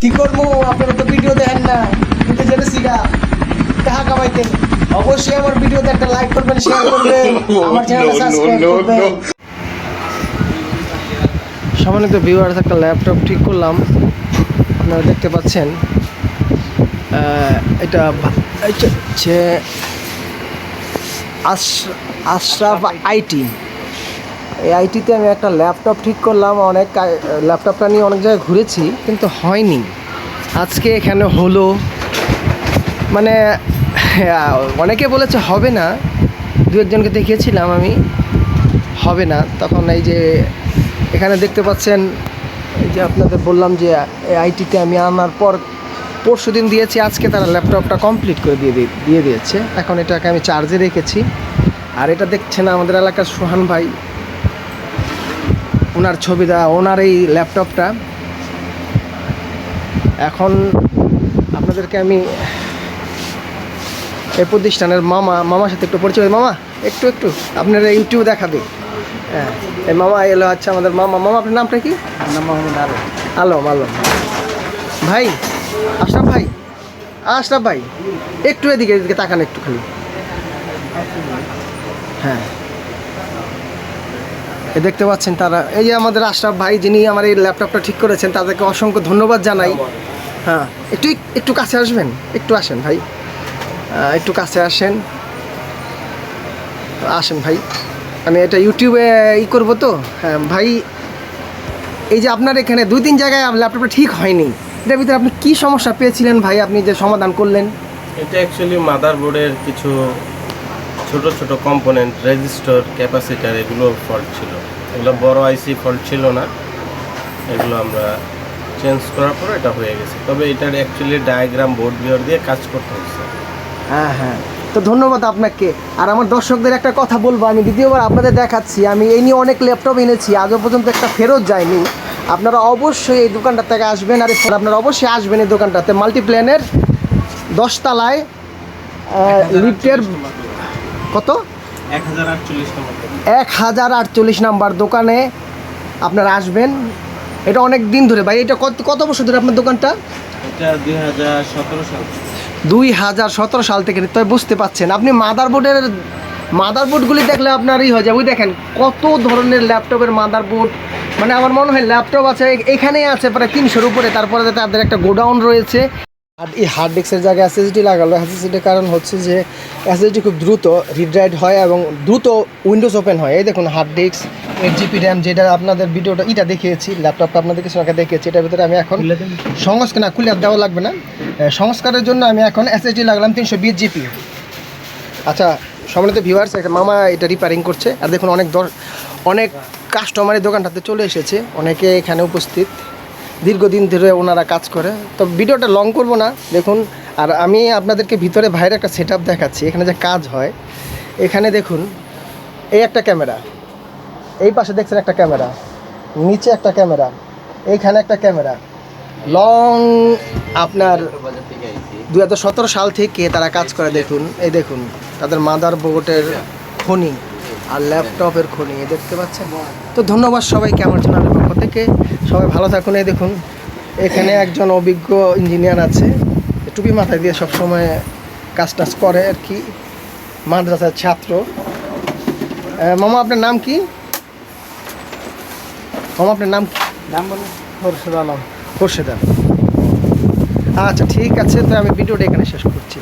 কি করব? আপনারা তো ভিডিও দেখেন না। কিন্তু জেনে সিগা। টাকা কামাইতে। অবশ্যই আমার ভিডিওতে একটা লাইক করবেন শেয়ার করবেন আমার চ্যানেলটা সাবস্ক্রাইব করবেন। সম্মানিত ভিউয়ার্স একটা ল্যাপটপ ঠিক করলাম। আপনারা দেখতে পাচ্ছেন এটা হচ্ছে আশ- আশরাফ আইটি। এই আইটিতে আমি একটা ল্যাপটপ ঠিক করলাম অনেক ল্যাপটপটা নিয়ে অনেক জায়গায় ঘুরেছি কিন্তু হয়নি। আজকে এখানে হলো মানে হ্যাঁ, অনেকে বলেছে হবে না দু একজনকে দেখিয়েছিলাম আমি হবে না তখন এই যে এখানে দেখতে পাচ্ছেন এই যে আপনাদের বললাম যে আইটিতে আমি আনার পর পরশু দিন দিয়েছি আজকে তারা ল্যাপটপটা কমপ্লিট করে দিয়ে- দিয়ে দিয়েছে। এখন এটাকে আমি চার্জে রেখেছি। আর এটা দেখছেন আমাদের এলাকার সোহান ভাই। ওনার ছবি দেওয়া ওনার এই ল্যাপটপটা। এখন আপনাদেরকে আমি এই প্রতিষ্ঠানের মামা মামার সাথে একটু পরিচয় মামা একটু একটু আপনার ইউটিউব দেখাবে হ্যাঁ এই মামা এলো আচ্ছা আমাদের মামা। মামা আপনার নামটা কি? নাম মোহাম্মদ আলম। আলম আলম। ভাই আশরাফ ভাই আশরাফ ভাই একটু এদিকে এদিকে তাকান একটু খালি হ্যাঁ। দেখতে পাচ্ছেন তারা। এই যে আমাদের আশরাফ ভাই, যিনি আমার এই ল্যাপটপটা ঠিক করেছেন, তাদেরকে অসংখ্য ধন্যবাদ জানাই। হ্যাঁ একটু একটু কাছে আসবেন? একটু আসেন ভাই। একটু কাছে আসেন। আসেন ভাই। আমি এটা ইউটিউবে ই করব তো। হ্যাঁ ভাই, এই যে আপনার এখানে দুই, তিন জায়গায় ল্যাপটপটা ঠিক হয়নি। এটার ভিতরে আপনি কী সমস্যা পেয়েছিলেন ভাই? আপনি যে সমাধান করলেন। এটা অ্যাকচুয়ালি মাদারবোর্ডের কিছু ছোট ছোট কম্পোনেন্ট রেজিস্টার ক্যাপাসিটার এগুলো ফল্ট ছিল। এগুলো বড় আইসি ফল্ট ছিল না। এগুলো আমরা চেঞ্জ করার পর এটা হয়ে গেছে। তবে এটার অ্যাকচুয়ালি ডায়াগ্রাম বোর্ড বিয়ার দিয়ে কাজ করতে হচ্ছে। হ্যাঁ হ্যাঁ। তো ধন্যবাদ আপনাকে। আর আমার দর্শকদের একটা কথা বলব, আমি দ্বিতীয়বার আপনাদের দেখাচ্ছি। আমি এই নিয়ে অনেক ল্যাপটপ এনেছি, আজও পর্যন্ত একটা ফেরত যায়নি। আপনারা অবশ্যই এই দোকানটা থেকে আসবেন। আর, আপনারা অবশ্যই আসবেন এই দোকানটাতে। মাল্টিপ্ল্যানের দশতলায় লিফটের কত? এক হাজার আটচল্লিশ নম্বর দোকানে। আপনারা আসবেন। এটা অনেক দিন ধরে ভাই এটা কত কত বছর ধরে আপনার দোকানটা? দুই হাজার সতেরো সাল। থেকে তবে বুঝতে পাচ্ছেন। আপনি মাদারবোর্ডের মাদারবোর্ডগুলি দেখলে আপনার ই হয়ে যাবে ওই দেখেন কত ধরনের ল্যাপটপের মাদারবোর্ড। মানে আমার মনে হয় ল্যাপটপ আছে এখানেই আছে প্রায় তিনশোর উপরে। তারপরে তাদের একটা গোডাউন রয়েছে। আর এই হার্ড ডিস্কের জায়গায় এসএসডি লাগালো এসএসডির কারণ হচ্ছে যে এসএসডি খুব দ্রুত রিড রাইট হয় এবং দ্রুত উইন্ডোজ ওপেন হয়। এই দেখুন hard disk eight GB RAM যেটা আপনাদের ভিডিওটা এটা দেখিয়েছি ল্যাপটপটা আপনাদের কিছু আগে দেখিয়েছি এটার ভিতরে আমি এখন সংস্কার না খুলে দেওয়া লাগবে না। সংস্কারের জন্য আমি এখন এসএসডি লাগলাম তিনশো বিশ জিপি আচ্ছা সম্মানিত ভিউয়ার্স একটা মামা এটা রিপেয়ারিং করছে। আর দেখুন অনেক দর অনেক কাস্টমারের দোকানটাতে চলে এসেছে। অনেকে এখানে উপস্থিত। দীর্ঘদিন ধরে ওনারা কাজ করে। তো ভিডিওটা লং করব না, দেখুন। আর আমি আপনাদেরকে ভিতরে বাইরে একটা সেট দেখাচ্ছি, এখানে যে কাজ হয়। এখানে দেখুন, এই একটা ক্যামেরা এই পাশে দেখছেন একটা ক্যামেরা নিচে একটা ক্যামেরা এইখানে একটা ক্যামেরা লং আপনার দু হাজার সতেরো সাল থেকে তারা কাজ করে, দেখুন। এই দেখুন, তাদের মাদার বোর্ডের খনি। আর ল্যাপটপের খনি দেখতে পাচ্ছেন? তো ধন্যবাদ সবাইকে আমার চ্যানেলের পক্ষ থেকে। সবাই ভালো থাকুন এই দেখুন এখানে একজন অভিজ্ঞ ইঞ্জিনিয়ার আছে। টুপি মাথায় দিয়ে সবসময় কাজ টাজ করে আর কি মাদ্রাসার ছাত্র। মামা আপনার নাম কি? মামা আপনার নাম কি? নাম বলো খোরশেদ আলম। খোরশেদ আলম। আচ্ছা ঠিক আছে তো আমি ভিডিওটা এখানে শেষ করছি।